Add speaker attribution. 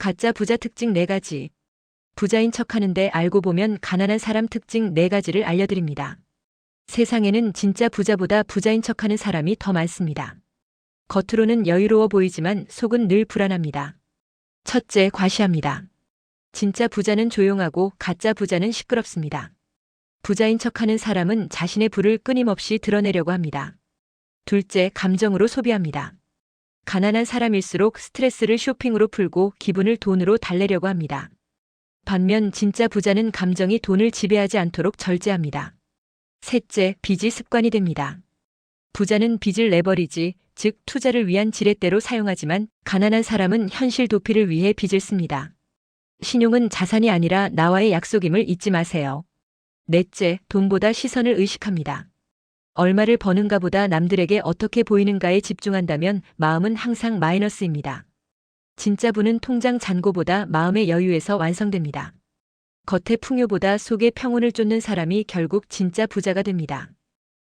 Speaker 1: 가짜 부자 특징 4가지. 부자인 척 하는데 알고 보면 가난한 사람 특징 4가지를 알려드립니다. 세상에는 진짜 부자보다 부자인 척 하는 사람이 더 많습니다. 겉으로는 여유로워 보이지만 속은 늘 불안합니다. 첫째, 과시합니다. 진짜 부자는 조용하고 가짜 부자는 시끄럽습니다. 부자인 척 하는 사람은 자신의 부를 끊임없이 드러내려고 합니다. 둘째, 감정으로 소비합니다. 가난한 사람일수록 스트레스를 쇼핑으로 풀고 기분을 돈으로 달래려고 합니다. 반면 진짜 부자는 감정이 돈을 지배하지 않도록 절제합니다. 셋째, 빚이 습관이 됩니다. 부자는 빚을 내버리지, 즉 투자를 위한 지렛대로 사용하지만 가난한 사람은 현실 도피를 위해 빚을 씁니다. 신용은 자산이 아니라 나와의 약속임을 잊지 마세요. 넷째, 돈보다 시선을 의식합니다. 얼마를 버는가 보다 남들에게 어떻게 보이는가에 집중한다면 마음은 항상 마이너스입니다. 진짜 부는 통장 잔고보다 마음의 여유에서 완성됩니다. 겉의 풍요보다 속의 평온을 쫓는 사람이 결국 진짜 부자가 됩니다.